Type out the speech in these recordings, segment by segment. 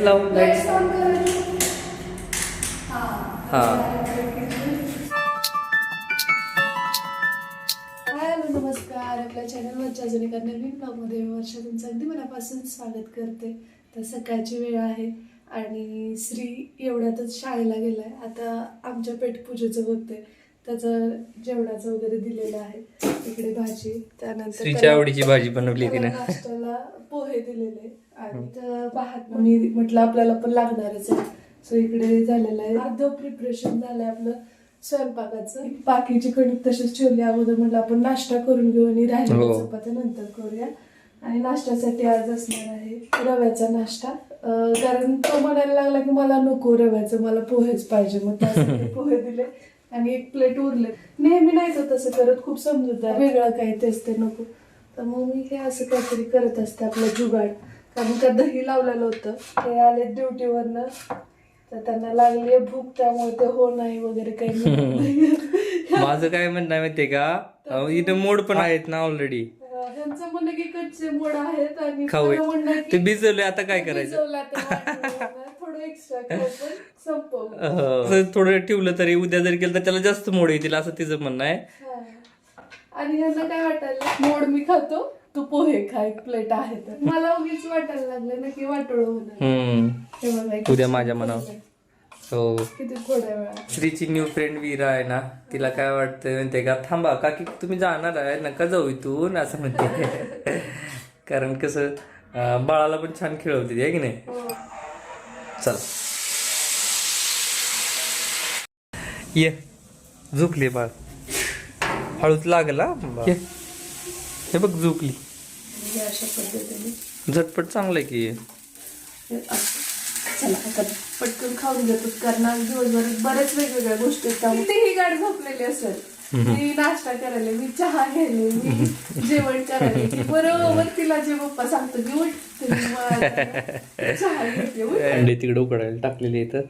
लावून. हा. हॅलो नमस्कार. आपल्या चॅनलवरच्या अजून एका नवीन ब्लॉगमध्ये वर्षा तुमचं अगदी मनापासून स्वागत करते. तर सकाळची वेळ आहे आणि श्री एवढ्यातच शाळेला गेलाय. आता आमच्या पेटपूजेचं होते त्याचं जेवणाचं वगैरे दिलेलं आहे. इकडे भाजी त्यानंतर श्रीच्या आवडीची भाजी बनवली तिने. नाश्त्याला पोहे दिलेले. आणि तर भात मी म्हटलं आपल्याला पण लागणारच आहे. सो इकडे झालेलं आहे. अर्ध प्रिपरेशन झालंय आपलं स्वयंपाकाचं. बाकीची कणिक तशीच ठेवली. अगोदर म्हटलं आपण नाश्ता करून घेऊ आणि राहिलेल्या हो. चपात्या नंतर करूया. आणि नाश्त्यासाठी आज असणार आहे रव्याचा नाश्ता. अं, कारण तो म्हणायला लागला की मला नको रव्याचं मला पोहेच पाहिजे. मग त्यासाठी पोहे दिले आणि एक प्लेट उरले. नेहमी नाही तो तसं करत खूप समजूतदार. वेगळं काही तेच ते नको. तर मग मी हे असं काहीतरी करत असते आपलं जुगाड. कारण का दही लावलेलं होतं. ते आले ड्युटीवरनं तर त्यांना लागली आहे भूक त्यामुळे ते हो नाही वगैरे काही नाही. माझं काय म्हणणं आहे माहितीये का? इथं मोड पण आहेत ना ऑलरेडी अं, ह्यांचं म्हणणं की कच्चे मोड आहेत आणि खाऊया. माझं म्हणणं आहे की ते भिजवले आता काय करायचं? भिजवलं आता वाटलं. थोडं एक्स्ट्रा खाऊ पण संपव. अहो, असं थोडं ठेवलं तरी उद्या जरी केलं तर त्याला जास्त मोड येतील असं तिचं म्हणणं आहे. आणि ह्यांना काय वाटायला मोड मी खातो. तू पोहे खा एक प्लेट आहे तर. मला उगीच वाटायला लागलं ना की वाटोळ होणार. उद्या माझ्या मनावर. हो. किती थोड्या वेळा श्रीची न्यू फ्रेंड वीरा आहे ना तिला काय वाटतं म्हणते का थांबा काकी तुम्ही जाणार आहे नका जाऊ इथून असं म्हणते. कारण कसं बाळाला पण छान खेळवते ती, आहे की नाही? हो. चल. ये. झोपली बाळ. हळूच लागला. ये. हे बघ झोपली. अशा पद्धतीने. झटपट चांगलं आहे की. चला पटकन खाऊन घेतो कारण दिवसभर बऱ्याच वेगवेगळ्या गोष्टी ही गाडी झोपलेली असेल. मी नाश्ता करायला मी चहा घ्यायले मी जेवण करायले. बरोबर तिला जे पप्पा सांगतो की उठ अंडे तिकडे उकडायला टाकलेले इथं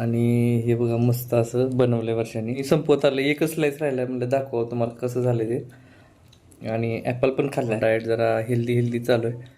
आणि हे बघा मस्त असं बनवलंय वर्षाने. संपवत आलं एकच स्लाइस राहिलाय म्हणलं दाखवा तुम्हाला कसं झालं ते. आणि ॲपल पण खाल्लाय. डाएट जरा हेल्दी हेल्दी चालू आहे.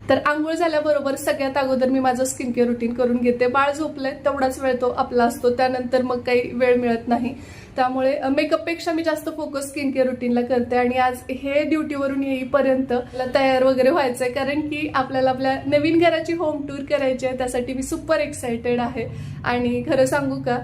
तर आंघोळ झाल्याबरोबर सगळ्यात अगोदर मी माझं स्किन केअर रुटीन करून घेते. बाळ झोपलंय तेवढाच वेळ तो आपला असतो. त्यानंतर मग काही वेळ मिळत नाही. त्यामुळे मेकअपपेक्षा मी जास्त फोकस स्किन केअर रुटीनला करते आणि आज हे ड्युटीवरून येईपर्यंत मला तयार वगैरे व्हायचंय. कारण की आपल्याला आपल्या नवीन घराची होम टूर करायची आहे त्यासाठी मी सुपर एक्सायटेड आहे. आणि खरं सांगू का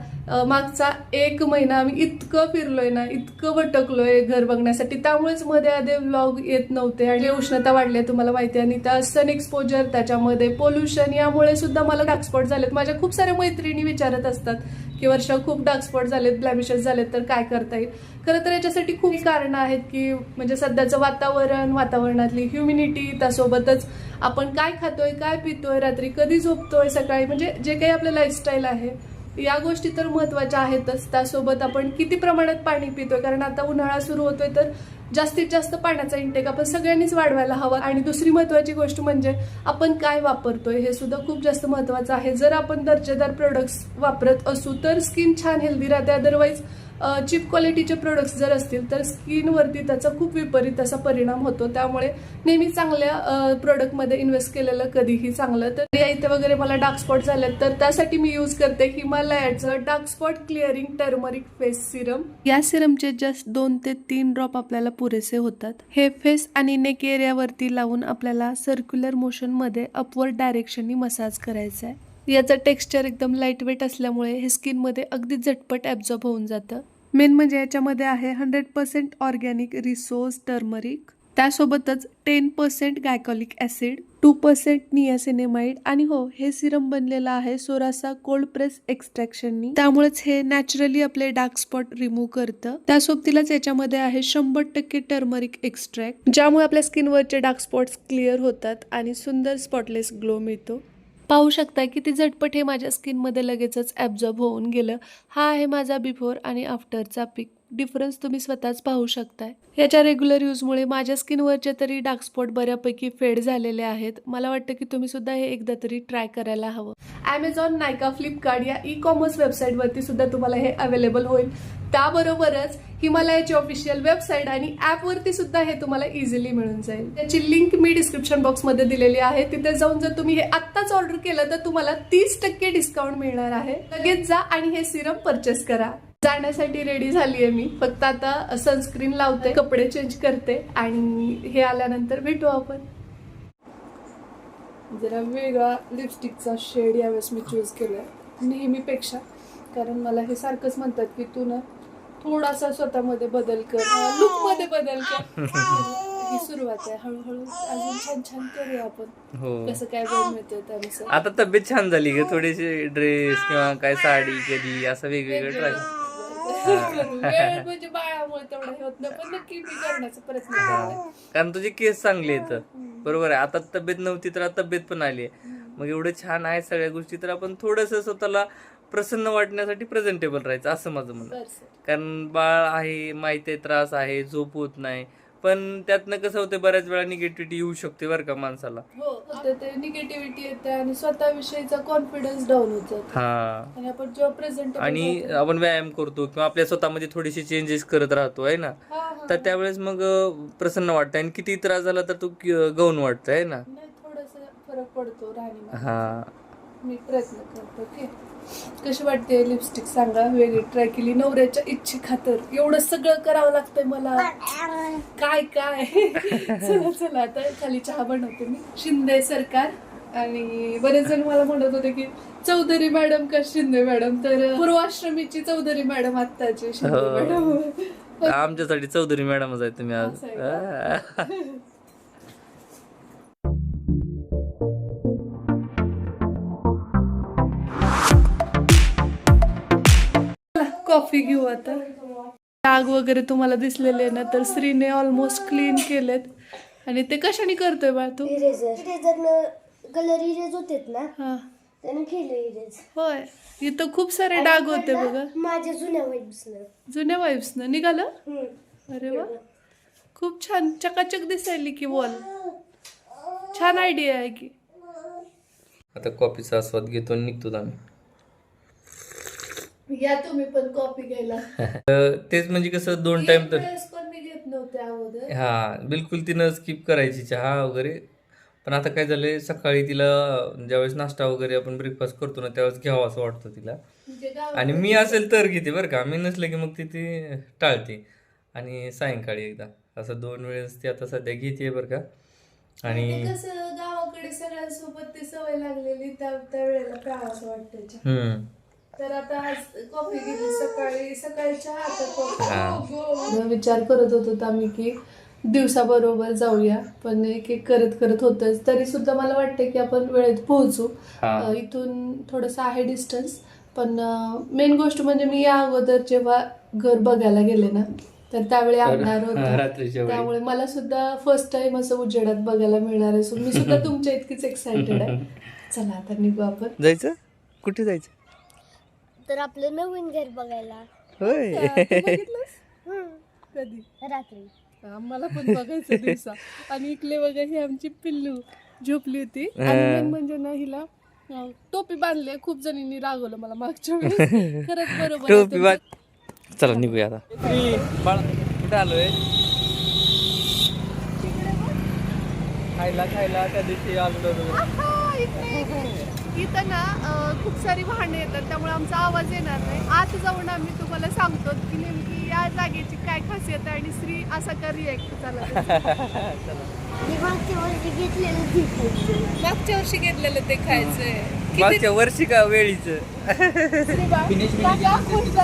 मागचा एक महिना आम्ही इतकं फिरलोय ना इतकं भटकलोय घर बघण्यासाठी. त्यामुळेच मध्ये आधे व्लॉग येत नव्हते आणि उष्णता वाढली आहे तुम्हाला माहिती आहे. आणि त्या सन एक्सपोजर त्याच्यामध्ये पोल्युशन यामुळे सुद्धा मला डार्क झालेत. माझ्या खूप साऱ्या मैत्रिणी विचारत असतात की वर्षा खूप डार्क स्पॉट झालेत ब्लॅमिशेस झालेत तर काय करता येईल? खरं तर याच्यासाठी खूप कारणं आहेत की म्हणजे सध्याचं वातावरण वातावरणातली ह्युमिनिटी त्यासोबतच आपण काय खातोय काय पितोय रात्री कधी झोपतोय सकाळी म्हणजे जे काही आपलं लाईफस्टाईल आहे या गोष्टी तर महत्त्वाच्या आहेतच. त्यासोबत आपण किती प्रमाणात पाणी पितोय? कारण आता उन्हाळा सुरू होतोय तर जास्तीत जास्त पाण्याचा इंटेक आपण सगळ्यांनीच वाढवायला हवा. आणि दुसरी महत्वाची गोष्ट म्हणजे आपण काय वापरतोय हे सुद्धा खूप जास्त महत्वाचं आहे. जर आपण दर्जेदार प्रोडक्ट्स वापरत असू तर स्किन छान हेल्दी राहते. अदरवाईज चीप क्वालिटीचे प्रोडक्ट्स जर असतील तर स्किनवरती त्याचा खूप विपरीत असा परिणाम होतो. त्यामुळे नेहमी चांगल्या प्रोडक्टमध्ये इन्व्हेस्ट केलेलं कधीही चांगलं. तर या इथे वगैरे मला डार्क स्पॉट झालेत तर त्यासाठी मी यूज करते हिमालयाचं dark spot clearing turmeric face serum या सिरमचे जस्ट दोन ते तीन ड्रॉप आपल्याला पुरेसे होतात. हे फेस आणि नेक एरियावरती लावून आपल्याला सर्क्युलर मोशनमध्ये अपवर्ड डायरेक्शननी मसाज करायचा आहे याचं टेक्स्चर एकदम लाइट वेट असल्यामुळे हे स्किनमध्ये अगदी झटपट ॲब्झॉर्ब होऊन जातं. मेन म्हणजे याच्यामध्ये आहे hundred percent organic resource turmeric त्यासोबतच ten percent glycolic acid two percent niacinamide आणि हो हे सिरम बनलेलं आहे सोरासा कोल्ड प्रेस एक्स्ट्रॅक्शननी त्यामुळेच हे नॅचरली आपले डार्क स्पॉट रिमूव्ह करतं. त्यासोबतीलाच याच्यामध्ये आहे शंभर टक्के टर्मरिक एक्स्ट्रॅक्ट ज्यामुळे आपल्या स्किनवरचे डार्क स्पॉट्स क्लिअर होतात आणि सुंदर स्पॉटलेस ग्लो मिळतो. पाहू शकता की ते झटपट हे माझ्या स्किनमध्ये लगेचच ॲब्झॉर्ब होऊन गेलं. हा आहे माझा बिफोर आणि आफ्टरचा पिक डिफरन्स तुम्ही स्वतःच पाहू शकताय. याच्या रेग्युलर यूजमुळे माझ्या स्किनवरचे तरी डार्क स्पॉट बऱ्यापैकी फेड झालेले आहेत. मला वाटतं की तुम्ही सुद्धा हे एकदा तरी ट्राय करायला हवं. ॲमेझॉन नायका फ्लिपकार्ट या ई कॉमर्स वेबसाईटवरती सुद्धा तुम्हाला हे अवेलेबल होईल. त्याबरोबरच हिमालयाची ऑफिशियल वेबसाईट आणि ॲपवरती सुद्धा हे तुम्हाला इझिली मिळून जाईल. त्याची लिंक मी डिस्क्रिप्शन बॉक्समध्ये दिलेली आहे. तिथे जाऊन जर तुम्ही हे आत्ताच ऑर्डर केलं तर तुम्हाला तीस टक्के डिस्काउंट मिळणार आहे. लगेच जा आणि हे सिरम परचेस करा. जाण्यासाठी रेडी झाली आहे मी. फक्त आता सनस्क्रीन लावते कपडे चेंज करते आणि हे आल्यानंतर भेटू आपण. जरा वेगळा लिपस्टिकचा शेड यावेळेस मी चूज केलाय नेहमीपेक्षा. कारण मला हे सारखंच म्हणतात की तू ना थोडासा स्वतःमध्ये बदल कर लुकमध्ये बदल कर. ही सुरुवात आहे. हळूहळू अजून छान छान करूया आपण. हो. कसं काय वेळ मिळतोय त्यानुसार. आता तब्येत छान झाली ग. थोडीशी ड्रेस किंवा काय साडी कधी असं वेगवेगळं ट्राय वेळ म्हणजे बाळामुळे तेवढं हे होत नाही पण नक्की मी करण्याचा प्रयत्न करते. कारण तुझे केस चांगले येतं बरोबर आहे. आता तब्येत नव्हती तर आता तब्येत पण आली आहे. मग एवढं छान आहे सगळ्या गोष्टी तर आपण थोडस स्वतःला प्रसन्न वाटण्यासाठी प्रेझेंटेबल राहायचं असं माझं म्हणणं. कारण बाळ आहे माहिती आहे त्रास आहे झोप होत नाही. पण त्यातनं कसं होतं बऱ्याच वेळा निगेटिव्हिटी येऊ शकते बरं का माणसाला. हो ते निगेटिव्हिटी येते आणि स्वतःविषयीचा कॉन्फिडन्स डाऊन होत जातो. हा. आणि आपण जेव्हा प्रेझेंट आणि आपण व्यायाम करतो किंवा आपल्या स्वतःमध्ये थोडीशी चेंजेस करत राहतो आहे ना? तर त्यावेळेस मग अं, प्रसन्न वाटतं आणि किती त्रास झाला तर तो गौण वाटतं आहे ना? नाही थोडस फरक पडतो राहणीमान हा. मी प्रयत्न करतो ओके कशी वाटते लिपस्टिक सांगा वेगळी ट्राय केली नवऱ्याच्या इच्छे खातर एवढं सगळं करावं लागतंय मला. काय काय? चला चला आता खाली चहा बनवते मी. शिंदे सरकार आणि बरेच जण मला म्हणत होते की चौधरी मॅडम का शिंदे मॅडम? तर पूर्वाश्रमीची चौधरी मॅडम आत्ताची शिंदे हो. मॅडम. आमच्यासाठी चौधरी मॅडमच आहे तुम्ही आज. कॉफी घेऊ आता. डाग वगैरे तुम्हाला दिसलेले ना तर श्रीने ऑलमोस्ट क्लीन केलेत. आणि ते कशाने करतोय बा तू? कलर इरेज होतेत ना? हा. त्यानं केलं इरेज होय. इथं खूप सारे डाग होते बघा. माझ्या जुन्या वाईब्सनं जुन्या वाईफ्स ना. निघालं? हम्म. अरे वा. खूप छान. चकाचक दिसायली की वॉल छान आयडिया आहे की. आता कॉफीचा आस्वाद घेतो निघतो आम्ही. या तुम्ही पण कॉफी घ्यायला. अं, तेच म्हणजे कसं दोन टाइम तर वेळेस पण मी घेत नव्हते अगोदर. हा बिलकुल तिनं स्किप करायची चहा वगैरे. पण आता काय झालंय सकाळी तिला ज्यावेळेस नाश्ता वगैरे आपण ब्रेकफास्ट करतो ना त्यावेळेस घ्यावं असं वाटतं तिला. म्हणजे आणि मी असेल तर घेते बरं का. मी नसलं की मग ती ती टाळते. आणि सायंकाळी एकदा. असं दोन वेळेस ती आता सध्या घेते बरं का. ते आणि कसं गावाकडे सगळ्यांसोबत ते सवय लागलेली त्या त्या वेळेला प्यावंसं वाटायच्या हम्म. तर आता आज कॉफी घेतली सकाळी. सकाळच्या हा. विचार करत होतो आम्ही की दिवसाबरोबर जाऊया पण एक एक करत करत होतच तरी सुद्धा मला वाटतं की आपण वेळेत पोहोचू. हा. इथून थोडंसं आहे डिस्टन्स पण मेन गोष्ट म्हणजे मी या अगोदर जेव्हा घर बघायला गेले ना तर त्यावेळी हा, होता. त्यामुळे मला सुद्धा फर्स्ट टाइम असं उजेडात बघायला मिळणार सो मी सुद्धा तुमच्या इतकीच एक्साइटेड आहे. चला आता निघू आपण. जायचं? कुठे जायचं? तर आपलं नवीन घर बघायला. होय. कधी? रात्री. आम्हाला पण बघायचं दिवसा. आणि इकले बघा ही आमची पिल्लू झोपली होती. आणि main म्हणजे ना हिला अं, टोपी बांधली खूप जणींनी रागवलं मला मागच्या वेळेस. खरंच बरोबर आहे टोपी चला निघूया आता. बाळा कुठे आलोय? खायला खायला त्या दिवशी आलो. इथं ना खूप सारी वाहने येतात त्यामुळे आमचा आवाज येणार नाही. आत जाऊन आम्ही तुम्हाला सांगतो की नेमकी या जागेची काय खासियत आहे आणि श्री असा का रिॲक्ट झाला मागच्या वर्षी घेतलेलं दिसायचं मागच्या वर्षी घेतलेलं ते खायचंय. मागच्या वर्षी का वेळीच? होतं.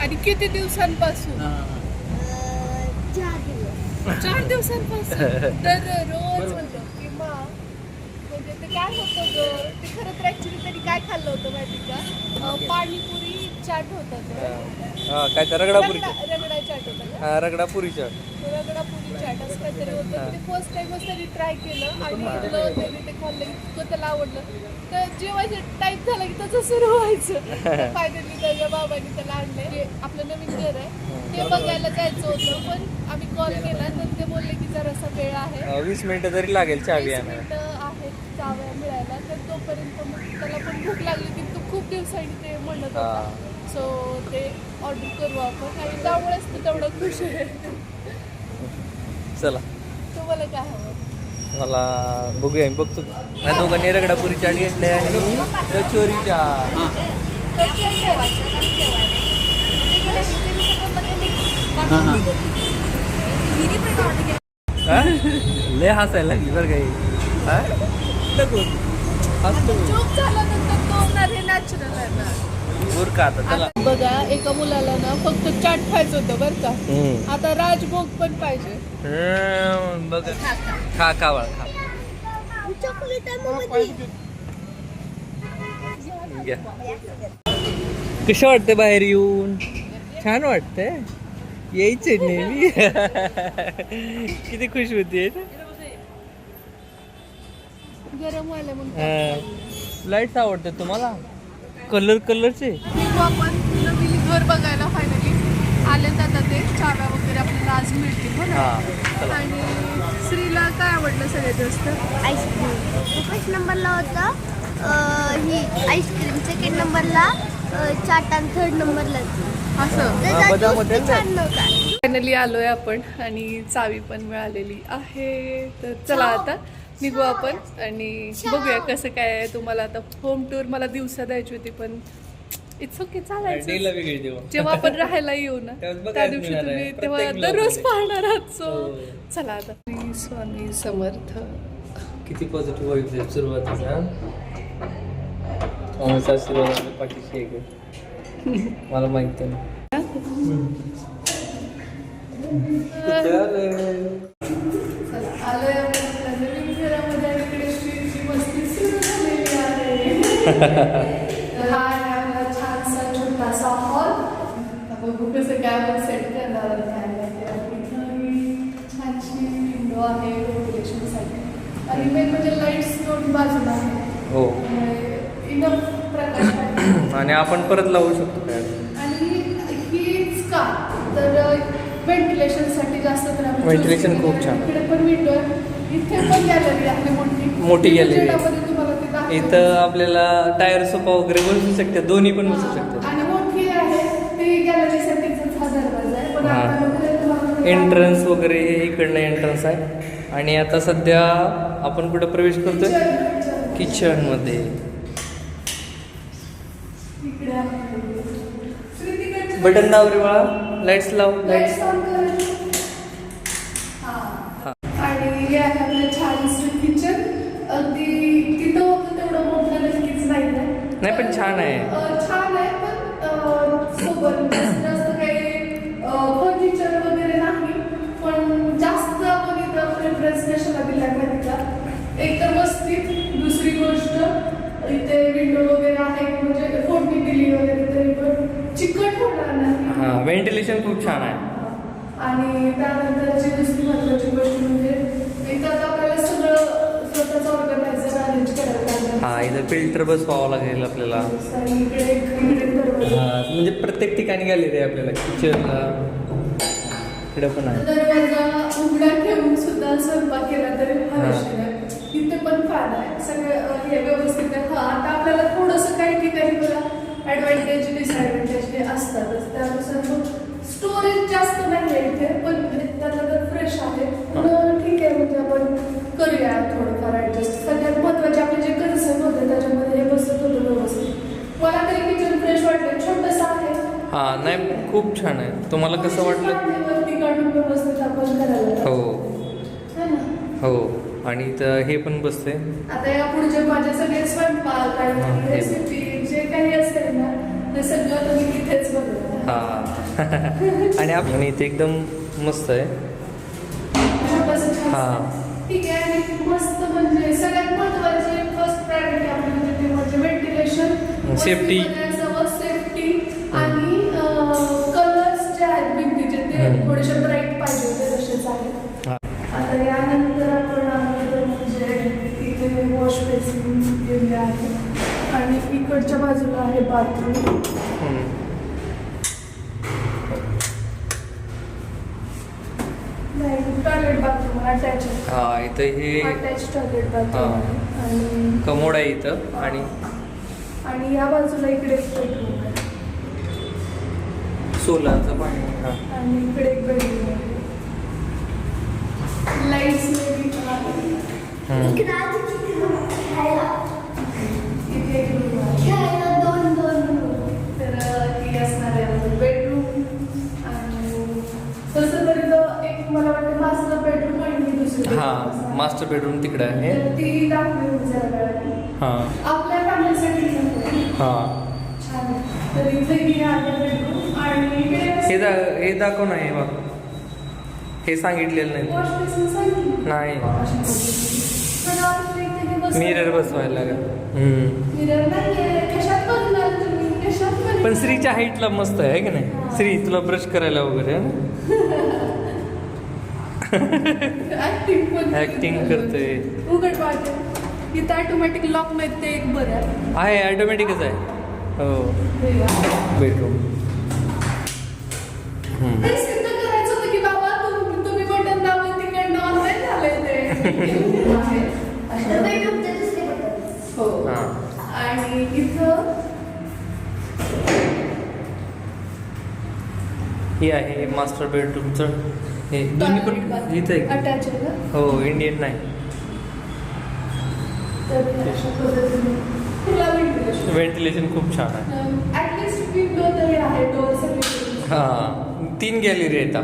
आणि किती दिवसांपासून? चार दिवस चार दिवसांपासून दररोज म्हणतो की मा म्हणजे ते काय होतं ग? ते खरं तर ऍक्च्युली त्यांनी काय खाल्लं होतं माहिती का? पाणीपुरी चाट होता तो हा काय तर रगडापुरीच्या रगडा रगडा चाट होता का? हा रगडापुरी चाट असं काहीतरी होतं. ते फर्स्ट टाइमच ट्राय केलं आणि इथलं त्यांनी ते खाल्लं इतकं त्याला आवडलं. तर जेवायचं टाईप झाला की तसं सुरू व्हायचं. फायनली त्याच्या बाबांनी त्याला जे आपलं नवीन घर आहे. ते बघायला जायचं होतं पण आम्ही कॉल केला. तर ते बोलले की जरासा वेळ आहे. अं, वीस मिनिटं तरी लागेल चावी वीस आणायला मिनिटं आहेत चाव्या मिळायला. तर तोपर्यंत मग त्याला पण भूक लागली की तू खूप दिवसांनी ते म्हणत होता. हा. सो ते ऑर्डर करू आपण आणि त्यामुळेच तू तेवढं खुश आहे चला तुम्हाला काय हवं मला बघूया मी बघतो या दोघांनी रगडापुरी चाट घेतली आणि कचोरीच्या हा? लय हसायला लागली बरं काही हा? नको. हसतो मी. जोक झाल्यानंतर तो होणार हे नॅचरल आहे ना का आता? चला. बघा एका मुलाला ना फक्त चाट खायचं होतं बरं का. आता राजभोग पण पाहिजे. हम्म, बघ. खा खा. बाळा खा. घ्या. कसं वाटतं बाहेर येऊन? छान वाटतंय. यायचे नेहमी. किती खुश होती गरम व्हायला म्हणून लाईट्स आवडतात तुम्हाला? कलर कलरचे? आपण नवीन घर बघायला फायनली आता ते चाव्या वगैरे आपल्याला आज मिळतील हो ना हा आणि श्रीला काय आवडलं सगळ्यात जास्त? आईस्क्रीम. फर्स्ट नंबरला होतं अं, ही आईस्क्रीम सेकंड नंबरला अं, चाट आणि थर्ड नंबरला असं? छान नव्हता. फायनली आलोय आपण आणि चावी पण मिळालेली आहे. तर चला आता निघू आपण आणि बघूया कसं काय आहे तुम्हाला आता. होम टूर मला दिवसा द्यायची होती पण इट्स ओके चालायचं जेव्हा आपण राहायला येऊ ना त्या दिवशी तुम्ही आहे. तेव्हा दररोज पाहणार आहात. सो हो. चला आता. श्री स्वामी समर्थ. किती पॉझिटिव्ह आशीर्वाद पाठीशी आहे. का? मला माहिती नाही. तर हा. आहे आपला छानसा छोटासा हॉल बघू कसं काय आपण सेट करणार छानशी विंडो आहे व्हेंटिलेशनसाठी आणि मेन म्हणजे लाईट्स दोन बाजूला हो इनफ प्रकाश आणि आपण परत लावू शकतो काय? आणि हीच का तर व्हेंटिलेशनसाठी जास्त तर choose खूप छान. इकडे पण विंडो इथे पण गॅलरी आहे मोठी. मोठी gallery इथं आपल्याला टायर सोफा वगैरे बसू शकतात दोन्ही पण बसू शकतात एंट्रन्स वगैरे हे इकडनं एंट्रन्स आहे. आणि आता सध्या आपण कुठं प्रवेश करतोय? किचन- किचनमध्ये इकडे आहे. श्री तिकडचे- बटन दाब रे बाळा. लाईट्स लाव. लाईट्स नाही, पण छान आहे. छान आहे पण सोबत जास्त काही फर्निचर वगैरे नाही. पण जास्त आपण इथं प्रेफरन्स कशाला दिला माहिती का एक तर वस्तीत दुसरी गोष्ट इथे विंडो वगैरे आहे म्हणजे फोडणी दिली वगैरे तरी पण चिकट होणार नाही. हा व्हेंटिलेशन खूप छान आहे. आणि त्यानंतरची दुसरी महत्वाची गोष्ट म्हणजे इथं आपल्याला सगळं स्वतःच ऑर्गनायझर इथं फिल्टर बसवावं लागेल आपल्याला. हा म्हणजे प्रत्येक ठिकाणी गॅलरी आहे आपल्याला किचनला इकडे पण आहे. दरवाजा उघडा ठेवून सुद्धा स्वयंपाक केला तरी हवेशीर आहे पण फॅन आहे. सगळे अं, हे व्यवस्थित आहे. हा आता आपल्याला थोडंसं काही ठिकाणी बघा ऍडव्हान्टेज डिसएडव्हान्टेज हे असतातच. त्यानुसार मग स्टोरेज जास्त नाही आहे इथे पण त्यातलं तर फ्रेश आहे. पण ठीक आहे म्हणजे आपण करूया थोडंफार ऍडजस्ट सगळ्यात महत्त्वाचे मला तरी किचन फ्रेश वाटलं छोटंसं आहे. हा नाही खूप छान आहे. तुम्हाला कसं वाटलं? वरती काढून व्यवस्थित आपण करायला. हो. है ना? हो. आणि इथं हे पण बसते आता या पुढचे माझे सगळे स्वयंपाक हा, आणि हे रेसिपी जे काही असेल ना ते सगळं तुम्ही तिथेच बघा हा. आणि आपण इथे एकदम मस्त आहे. छोटंसं छान हा ठीक आहे. आणि मस्त म्हणजे सगळ्यात महत्वाची फर्स्ट प्रायोरिटी आपली म्हणजे Safety. सेफ्टी आणि कलर्स जे आहेत भिंतीचे ते. थोडेसे ब्राईट पाहिजे होते तसेच आहेत. आता यानंतर आपण म्हणजे इथे वॉश बेसिन आहे आणि इकडच्या बाजूला आहे बाथरूम टॉयलेट बाथरूम अटॅच हा इथं हे अटॅच टॉयलेट बाथरूम. आहे आणि कमोड आहे इथं आणि आणि या बाजूला इकडे एक बेडरूम आहे सोलारचं पाणी हा. आणि इकडे एक बेडरूम आहे लाईट्स हम्म. इकडं आधी तिकडं खेळायला. इथे एक रूम आहे खेळायला दोन दोन room. तर असणार आहे बेडरूम आणि तसं तरी तर एक मला वाटतं मास्टर बेडरूम आणि दुसरी हा मास्टर बेडरूम तिकडे आहे तर ती दाखवली मी जरा वेळाने. हा हा. ही दा दाखव ना हे बघ. हे सांगितलेलं नाही. नाही. मिरर बसवायला बघणार? पण श्रीच्या हाईटला मस्त आहे की नाही? श्री तुला ब्रश करायला वगैरे? ऍक्टिंग करते. इथं ऑटोमॅटिक लॉक नाही ते एक बरं आहे. आहे ऑटोमॅटिकच आहे. हो. हे. बेडरूम सिद्ध करायचं होतं की बाबा तुम- तुम्ही बटन दाबले तिकडनं ऑनलाईन झालंय ते. आहे. तर अशा- bedroom चे दुसरे button. हो. हा. आणि इथं हे आहे मास्टर बेडरूमचं हे दोन्ही पण इथं आहे. अटॅच आहे ना हो इंडियन नाही. हे. व्हेंटिलेशन खूप छान आहे ऍटलिस्ट विंडो तरी आहे डोर सगळे हा तीन गॅलरी आहेत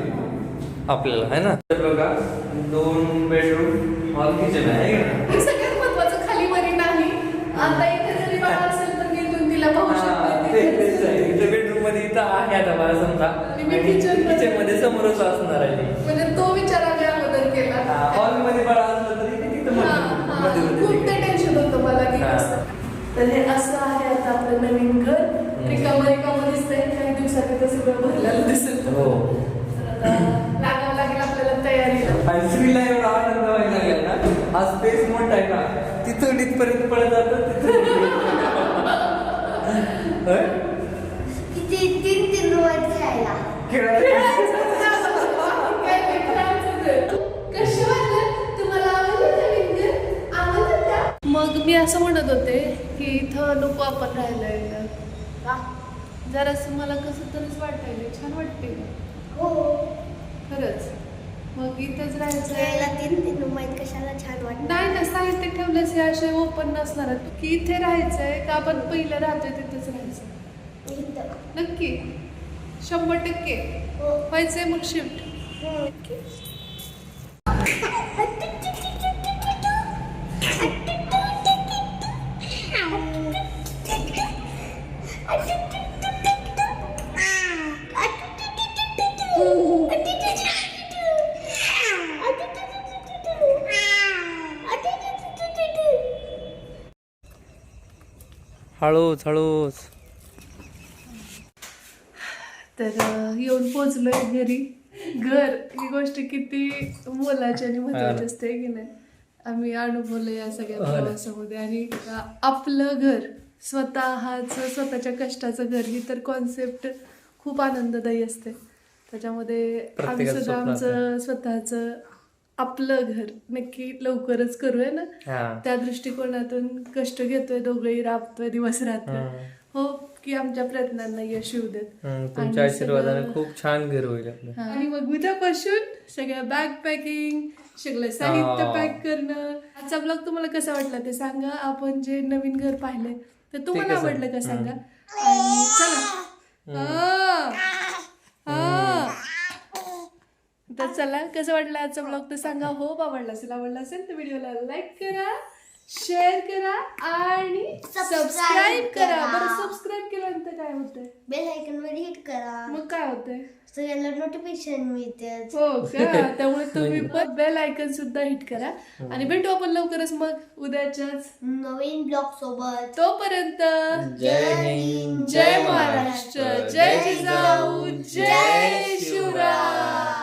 आपल्याला है ना तर बघा दोन बेडरूम हॉल किचन आहे है का? हे सगळ्यात महत्वाचं खाली वरी नाही आता इथे जरी बाळा असेल तर मी इथून तिला पाहू हा, शकते ते- तिथेच. तेच आहे. इथं बेडरूममध्ये इथं आहे आता मला समजा किचनमध्ये समोरच असणार आहे म्हणजे तो तर हे असं आहे आता आपलं नवीन घर. रिकामं रिकामं दिसतंय. काही दिवसात ते सगळं भरलेलं दिसत. हो. लागावं लागेल आपल्याला आणि श्रीला एवढा आनंद व्हायला लागला ना? हा स्पेस मोठा आहे ना तिथून इथपर्यंत पळत जातं तिथून? किती तीन खेळायला. मी असं म्हणत होते की इथं नको आपण राहायला का? जरासं मला कसं तरीच वाटायला छान वाटते हो. खरंच मग इथंच राहायचं तीन तीन आहेत कशाला छान वाटत नाही ना साहित्य ठेवलंच हे असे ओपन नसणार. की इथे राहायचंय का आपण पहिलं राहतोय तिथेच राहायचं. नक्की शंभर टक्के हो. व्हायचंय मग शिफ्ट हळूच हळूच. तर येऊन पोचलोय घरी. घर ही गोष्ट किती मोलाची आणि महत्वाची असते की नाही? आम्ही अनुभवलं या सगळ्या हो. प्रवासामध्ये. आणि आपलं घर स्वतःचं स्वतःच्या कष्टाचं घर ही तर कॉन्सेप्ट खूप आनंददायी असते. त्याच्यामध्ये आम्ही सुद्धा आमचं स्वतःचं आपलं घर नक्की लवकरच करूया ना त्या दृष्टिकोनातून कष्ट घेतोय दोघंही राबतोय दिवस रात्र हम्म. हो की आमच्या प्रयत्नांना यश येऊ देत तुमच्या आशीर्वादाने सगळं- खूप छान घर होईल. आणि मग उद्यापासून सगळ्या बॅग पॅकिंग सगळं साहित्य. पॅक करणं आजचा ब्लॉग तुम्हाला कसा वाटला ते सांगा आपण जे नवीन घर पाहिलंय तर तुम्हाला? आवडलं का सांगा आणि चला हा. हा. तर चला कसं वाटलं आजचा ब्लॉग तर सांगा हो आवडला असेल आवडला असेल तर व्हिडिओला लाईक करा शेअर करा आणि सबस्क्राईब करा. बरं सबस्क्राईब केल्यानंतर काय होतंय? बेल आयकन वर हिट करा. मग काय होतंय? सगळ्यांना नोटिफिकेशन मिळते हो का? त्यामुळे तुम्ही पण बेल आयकन सुद्धा हिट करा. हो. आणि भेटू आपण लवकरच मग उद्याच्याच नवीन ब्लॉग सोबत. तोपर्यंत जय हिंद जय महाराष्ट्र जय जिजाऊ जय शिवराज